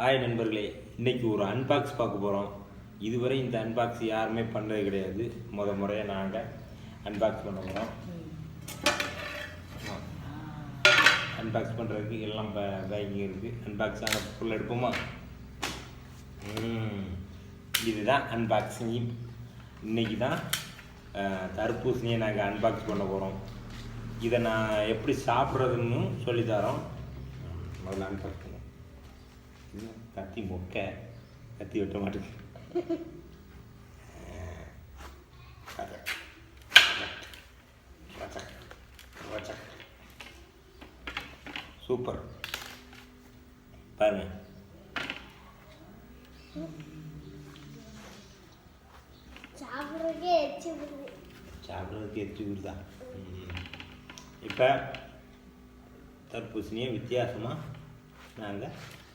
Hi நண்பர்களே இன்றைக்கி ஒரு அன்பாக்ஸ் பார்க்க போகிறோம் இதுவரை இந்த அன்பாக்ஸ் யாருமே பண்ணது கிடையாது. முத முறையாக நாங்கள் அன்பாக்ஸ் பண்ண போகிறோம் அன்பாக்ஸ் பண்ணுறதுக்கு எல்லாம் பேக்கிங் இருக்குது அன்பாக்ஸ் ஆன பொருள் எடுப்போமா? இதுதான் அன்பாக்ஸிங் இன்னைக்கு தான் தர்பூசணியை நாங்கள் அன்பாக்ஸ் பண்ண போகிறோம் இதை நான் எப்படி சாப்பிட்றதுன்னு சொல்லித்தரோம் முதல்ல அன்பாக்ஸ் பண்ணுவோம். இது கத்தி மொக்க கத்தி வெட்ட மாட்டேங்குது கரெக்ட். வச்சக். வச்சக். சூப்பர் பாருங்க சாப்பிட்றதுக்கே எச்சு விடுது சாப்பிட்றதுக்கு எச்சு விடுதா இப்போ தர்பூசணியை வித்தியாசமாக நாங்கள்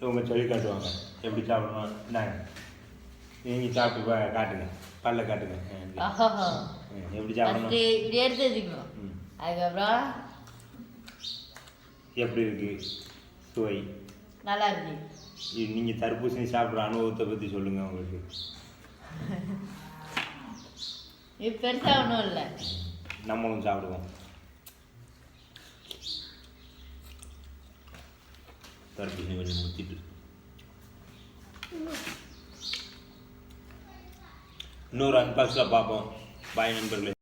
இவங்க சொல்லி காட்டுவாங்க. எப்படி சாப்பிடணும் இந்தாங்க. நீங்கள் சாப்பிட்டு காட்டுங்க. பல்ல காட்டுங்க. எப்படி சாப்பிடணும்? இப்படி எடுத்து வச்சுக்கணும். அதுக்கப்புறம்? எப்படி இருக்கு? சுவை. நல்லா இருக்கு. நீங்கள் தர்பூசணி சாப்பிட்ற அனுபவத்தை பற்றி சொல்லுங்கள் உங்களுக்கு. இது பெருசாக ஒன்றும் இல்லை. நம்மளும் சாப்பிடுவோம். தர்பூசணி கொஞ்சம் முத்திட்டு இன்னொரு அன்பாக்ஸில் பார்ப்போம் பாய் நண்பர்களே